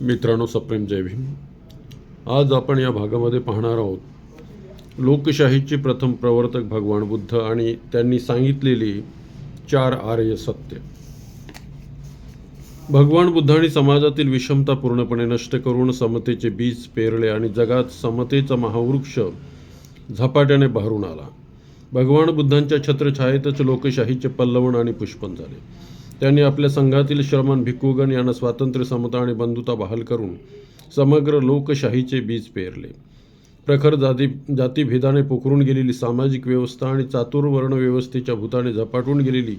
मित्रांनो सप्रेम जय भीम. आज आपण या भागामध्ये पाहणार आहोत लोकशाहीचे प्रथम प्रवर्तक भगवान बुद्ध आणि त्यांनी सांगितलेली चार आर्य सत्य. भगवान बुद्धांनी समाजातील विषमता पूर्णपणे नष्ट करून समतेचे बीज पेरले आणि जगात समतेचा महावृक्ष झपाट्याने बहरून आला. भगवान बुद्धांच्या छत्रछायेतच लोकशाहीचे पल्लवण आणि पुष्पन झाले. त्यांनी आपल्या संघातील श्रमण भिक्खूगण यांना स्वातंत्र्य समता आणि बंधुता बहाल करून समग्र लोकशाहीचे बीज पेरले. प्रखर जाती जातीभेदाने पोखरून गेलेली सामाजिक व्यवस्था आणि चातुर्वर्ण व्यवस्थेच्या भूताने झपाटून गेलेली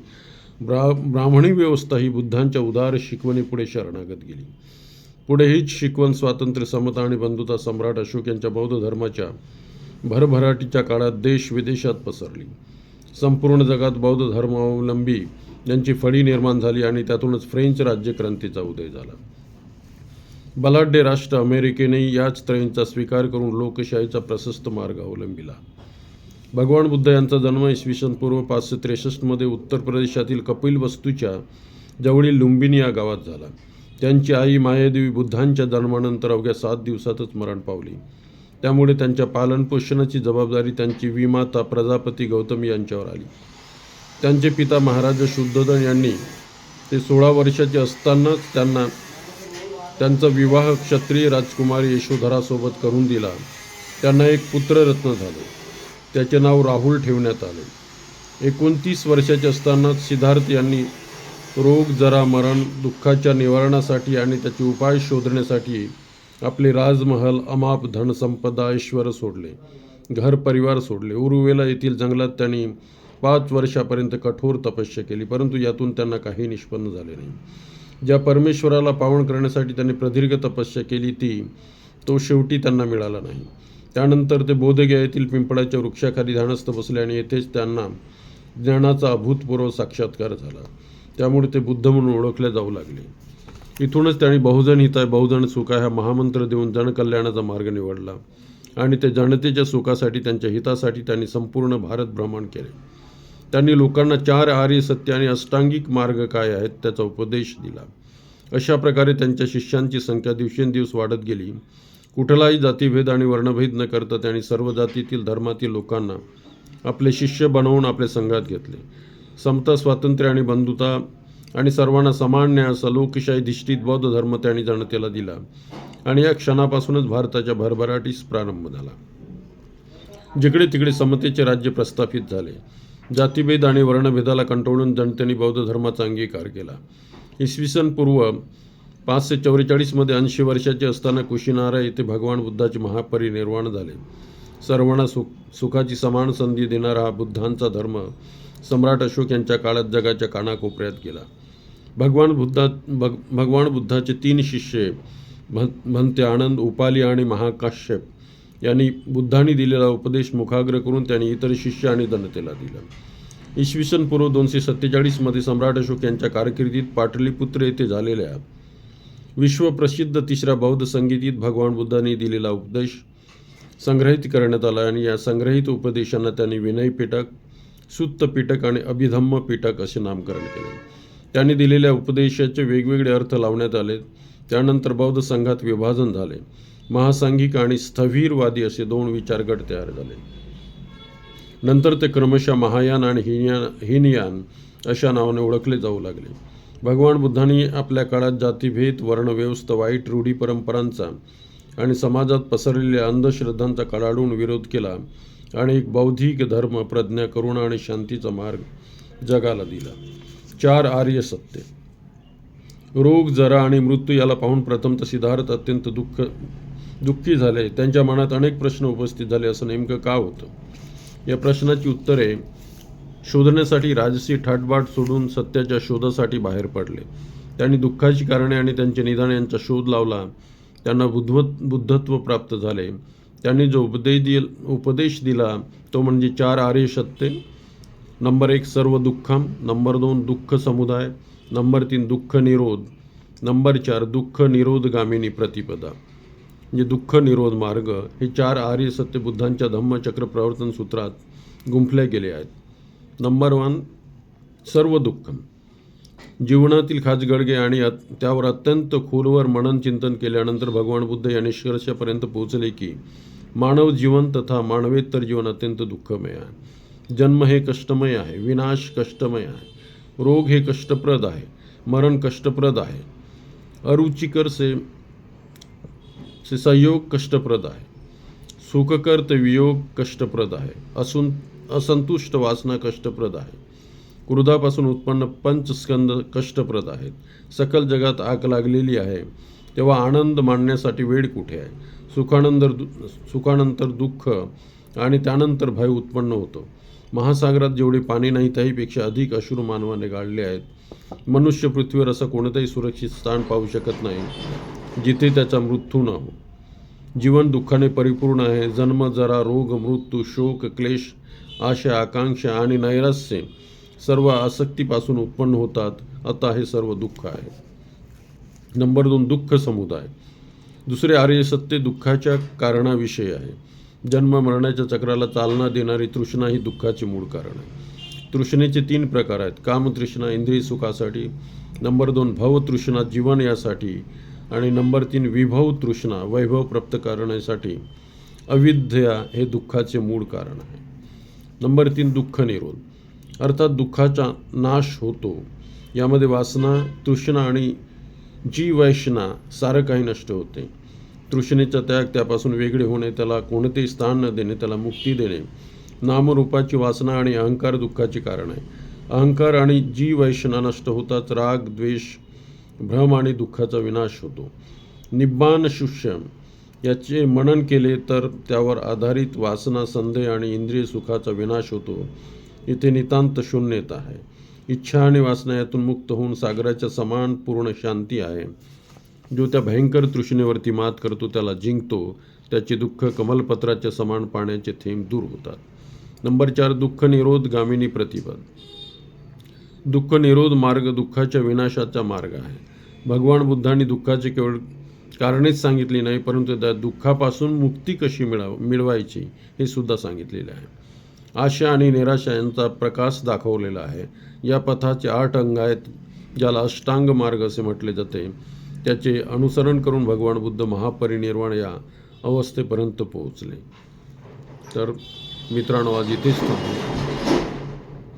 ब्रा ब्राह्मणी व्यवस्था ही बुद्धांच्या उदार शिकवणीपुढे शरणागत गेली. पुढे हीच शिकवण स्वातंत्र्य समता आणि बंधुता सम्राट अशोक यांच्या बौद्ध धर्माच्या भरभराटीच्या काळात देश विदेशात पसरली. संपूर्ण जगात बौद्ध धर्मावलंबी यांची फळी निर्माण झाली आणि त्यातूनच फ्रेंच राज्यक्रांतीचा उदय झाला. बलाढ्य राष्ट्र अमेरिकेने याच त्रयींचा स्वीकार करून लोकशाहीचा प्रशस्त मार्ग अवलंबिला. भगवान बुद्ध यांचा जन्म इसवी सन पूर्व पाचशे त्रेसष्टमध्ये उत्तर प्रदेशातील कपिल वस्तूच्या जवळील लुंबिनी या गावात झाला. त्यांची आई मायादेवी बुद्धांच्या जन्मानंतर अवघ्या सात दिवसातच मरण पावली. त्यामुळे त्यांच्या पालनपोषणाची जबाबदारी त्यांची विमाता प्रजापती गौतमी यांच्यावर आली. त्यांचे पिता महाराज शुद्धोधन यांनी ते सोळा वर्षाचे असतानाच त्यांना त्यांचा विवाह क्षत्रिय राजकुमारी यशोधरासोबत करून दिला. त्यांना एक पुत्ररत्न झाले. त्याचे नाव राहुल ठेवण्यात आले. एकोणतीस वर्षाचे असतानाच सिद्धार्थ यांनी रोग जरा मरण दुःखाच्या निवारणासाठी आणि त्याचे उपाय शोधण्यासाठी आपले राजमहल अमाप धनसंपदा ऐश्वर सोडले. घर परिवार सोडले. उरुवेला येथील जंगलात त्यांनी पाच वर्षापर्यंत कठोर तपस्या केली परंतु यातून त्यांना काही निष्पन्न झाले नाही. ज्या परमेश्वराला पावन करण्यासाठी त्यांनी प्रदीर्घ तपस्या केली ती तो शेवटी त्यांना मिळाला नाही. त्यानंतर ते बोधगया येथील पिंपळाच्या वृक्षाखाली ध्यानस्थ बसले आणि येथेच त्यांना ज्ञानाचा अभूतपूर्व साक्षात्कार झाला. त्यामुळे ते बुद्ध म्हणून ओळखले जाऊ लागले. इथूनच त्यांनी बहुजन हिताय बहुजन सुखा हा महामंत्र देऊन जनकल्याणाचा मार्ग निवडला आणि ते जनतेच्या सुखासाठी त्यांच्या हितासाठी त्यांनी संपूर्ण भारत भ्रमण केले. त्यांनी लोकांना चार आर्य सत्य आणि अष्टांगिक मार्ग काय आहेत त्याचा उपदेश दिला. अशा प्रकारे त्यांच्या शिष्यांची संख्या दिवसेंदिवस वाढत गेली. कुठलाही जातीभेद आणि वर्णभेद न करता त्यांनी सर्व जातीतील धर्मातील लोकांना आपले शिष्य बनवून आपल्या संघात घेतले. समता स्वातंत्र्य आणि बंधुता आणि सर्वांना समान न्याय असा लोकशाही धिष्ठित बौद्ध धर्म त्यांनी जनतेला दिला आणि या क्षणापासूनच भारताच्या भरभराटीस प्रारंभ झाला. जिकडे तिकडे समतेचे राज्य प्रस्थापित झाले. जातीभेद आणि वर्णभेदाला कंटाळून जनतेने बौद्ध धर्माचा अंगीकार केला. इसवी सन पूर्व पाचशे चौवेचाळीसमध्ये ऐंशी वर्षाचे असताना कुशीनारा येथे भगवान बुद्धाचे महापरिनिर्वाण झाले. सर्वांना सुख सुखाची समान संधी देणारा हा बुद्धांचा धर्म सम्राट अशोक यांच्या काळात जगाच्या कानाकोपऱ्यात गेला. भगवान बुद्धा भग भगवान बुद्धाचे तीन शिष्य भं भंते आनंद उपाली आणि महाकाश्यप यांनी बुद्धांनी दिलेला उपदेश मुखाग्र करून त्यांनी इतर शिष्य आणि जनतेला दिला. इसवी सन पूर्व दोनशे सत्तेचाळीसमध्ये सम्राट अशोक यांच्या कारकिर्दीत पाटलीपुत्र येथे झालेल्या विश्वप्रसिद्ध तिसऱ्या बौद्ध संगीतीत भगवान बुद्धांनी दिलेला उपदेश संग्रहित करण्यात आला आणि या संग्रहित उपदेशांना त्यांनी विनय पिटक सुत्त पिटक आणि अभिधम्म पिटक असे नामकरण केले. त्यांनी दिलेल्या उपदेशाचे वेगवेगळे अर्थ लावण्यात आले. त्यानंतर बौद्ध संघात विभाजन झाले. महासांघिक आणि स्थविरवादी असे दोन विचारगट तयार झाले. नंतर ते क्रमशः महायान आणि हिनयान हिनयान अशा नावाने ओळखले जाऊ लागले. भगवान बुद्धांनी आपल्या काळात जातीभेद वर्णव्यवस्था वाईट रूढी परंपरांचा आणि समाजात पसरलेल्या अंधश्रद्धांचा कडाडून विरोध केला आणि एक बौद्धिक धर्म प्रज्ञा करुणा आणि शांतीचा मार्ग जगाला दिला. चार आर्य सत्य रोग जरा आणि मृत्यू याला पाहून प्रथमतः सिद्धार्थ अत्यंत दुःख दुःखी झाले त्यांच्या मनात अनेक प्रश्न उपस्थित झाले असं नेमकं का होतं? या प्रश्नाची उत्तरे शोधण्यासाठी राजसी ठाटबाट सोडून सत्याच्या शोधासाठी बाहेर पडले. त्यांनी दुःखाची कारणे आणि त्यांचे निदान यांचा शोध लावला. त्यांना बुद्धव बुद्धत्व प्राप्त झाले. त्यांनी जो उपदेश दिल उपदेश दिला तो म्हणजे चार आर्य सत्य नंबर एक सर्व दुःखम. नंबर दोन दुःख समुदाय. नंबर तीन दुःख निरोध. नंबर चार दुःख निरोधगामिनी प्रतिपदा. म्हणजे दुःख निरोध मार्ग हे चार आर्य सत्य बुद्धांच्या धम्मचक्र प्रवर्तन सूत्रात गुंफले गेले आहेत. नंबर वन सर्व दुःखम जीवनातील खाजगडगे आणि अत- त्यावर अत्यंत खोलवर मनन चिंतन केल्यानंतर भगवान बुद्ध या निष्कर्षापर्यंत पोहोचले की मानव जीवन तथा मानवेतर जीवन अत्यंत दुःखमय आहे. जन्म हे कष्टमय आहे विनाश कष्टमय आहे रोग हे कष्टप्रद आहे मरण कष्टप्रद आहे. अरुचिकर से से संयोग कष्टप्रद आहे. सुखकर ते वियोग कष्टप्रद आहे. असून असंतुष्ट वासना कष्टप्रद आहे. क्रोधापासून उत्पन्न पंचस्कंद कष्टप्रद आहेत. सकल जगात आग लागलेली आहे. तेव्हा आनंद मांडण्यासाठी वेळ कुठे आहे? सुखानंतर दु सुखानंतर दुःख आणि त्यानंतर भय उत्पन्न होतो. महासागरात जेवढे पाणी नाही त्याहीपेक्षा अधिक अश्रू मानवाने गाळले आहेत. मनुष्य पृथ्वीवर असं कोणतंही सुरक्षित स्थान पाहू शकत नाही. जिथे त्याचा मृत्यू न हो. जीवन दुःखाने परिपूर्ण आहे. जन्म जरा रोग मृत्यू शोक क्लेश आशा आकांक्षा आणि नैराश्य सर्व आसक्तीपासून उत्पन्न होतात. आता हे सर्व दुःख आहे. नंबर दोन दुःख समुदाय. दुसरे आर्य सत्य दुःखाच्या कारणाविषयी आहे. जन्म मरणाच्या चक्राला चालना देणारी तृष्णा ही दुःखाचे मूळ कारण आहे. तृष्णेचे तीन प्रकार आहेत. कामतृष्णा इंद्रिय सुखासाठी. नंबर दोन भवतृष्णा जीवन यासाठी आणि नंबर तीन विभव तृष्णा वैभव प्राप्त करण्यासाठी अविद्या हे दुःखाचे मूळ कारण आहे. नंबर तीन दुःख निरोध. अर्थात दुःखाचा नाश होतो. यामध्ये वासना तृष्णा आणि जी वैष्णा सारं काही नष्ट होते. तृष्णेचा त्याग त्यापासून वेगळे होणे त्याला कोणतेही स्थान न देणे त्याला मुक्ती देणे नामरूपाची वासना आणि अहंकार दुःखाचे कारण आहे. अहंकार आणि जी वैष्णा नष्ट होतात. राग द्वेष भ्रम आणि दुःखाचा विनाश होतो. निब्बान शुष्यम याचे मनन केले तर त्यावर आधारित वासना संदेह आणि इंद्रिय सुखाचा विनाश होतो. इथे नितांत शून्यता आहे. इच्छा आणि वासना यातून मुक्त होऊन सागराच्या समान पूर्ण शांती आहे. जो त्या भयंकर तृष्णेवरती मात करतो त्याला जिंकतो. त्याचे दुःख कमलपत्राच्या समान पाण्याचे थेंब दूर होतात. नंबर चार दुःख निरोध गामिनी प्रतिपद दुःख निरोध मार्ग दुःखाच्या विनाशाचा मार्ग आहे. भगवान बुद्धांनी दुःखाचे केवळ कारणेच सांगितली नाही परंतु त्या दुःखापासून मुक्ती कशी मिळाव मिळवायची हे सुद्धा सांगितलेले आहे. आशा आणि निराशा यांचा प्रकाश दाखवलेला आहे. या पथाचे आठ अंग आहेत ज्याला अष्टांग मार्ग असे म्हटले जाते. त्याचे अनुसरण करून भगवान बुद्ध महापरिनिर्वाण या अवस्थेपर्यंत पोहोचले. तर मित्रांनो आज इथेच थांबू.